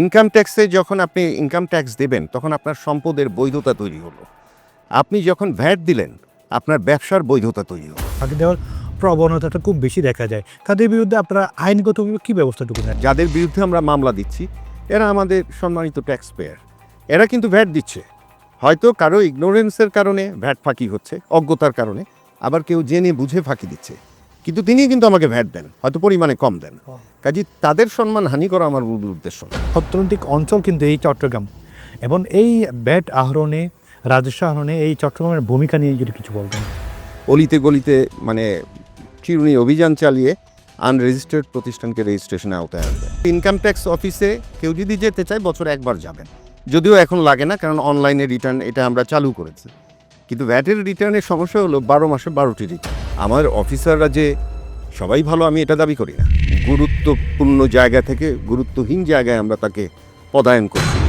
Income ট্যাক্সে যখন আপনি ইনকাম ট্যাক্স দেবেন তখন আপনার সম্পদের বৈধতা তৈরি হলো। আপনি যখন ভ্যাট দিলেন আপনার ব্যবসার বৈধতা তৈরি হলো। ফাঁকি দেওয়ার প্রবণতাটা খুব বেশি দেখা যায়। তাদের বিরুদ্ধে আপনারা আইনগতভাবে কী ব্যবস্থাটুকু নেন? যাদের বিরুদ্ধে আমরা মামলা দিচ্ছি এরা আমাদের সম্মানিত ট্যাক্স পেয়ার এরা কিন্তু ভ্যাট দিচ্ছে। হয়তো কারও ইগনোরেন্সের কারণে ভ্যাট ফাঁকি হচ্ছে অজ্ঞতার কারণে আবার কেউ জেনে বুঝে ফাঁকি দিচ্ছে। কিন্তু তিনি কিন্তু আমাকে ভ্যাট দেন হয়তো পরিমাণে কম দেন। কাজে তাদের সম্মান হানি করা আমার মূল উদ্দেশ্য। অর্থনৈতিক অঞ্চল কিন্তু এই চট্টগ্রাম। এবং এই ব্যাট আহরণে রাজস্ব আহরণে এই চট্টগ্রামের ভূমিকা নিয়ে যদি কিছু বলবেন অলিতে গলিতে মানে চিরুনি অভিযান চালিয়ে আনরেজিস্টার্ড প্রতিষ্ঠানকে রেজিস্ট্রেশনে আওতায় আনবে ইনকাম ট্যাক্স অফিসে কেউ যদি যেতে চায় বছরে একবার যাবেন। যদিও এখন লাগে না কারণ অনলাইনে রিটার্ন এটা আমরা চালু করেছি। কিন্তু ভ্যাটের রিটার্নের সমস্যা হলো বারো মাসে বারোটি রিটার্ন আমার অফিসাররা যে সবাই ভালো, আমি এটা দাবি করি না। গুরুত্বপূর্ণ জায়গা থেকে, গুরুত্বহীন জায়গায় আমরা তাকে পদায়ন করছি।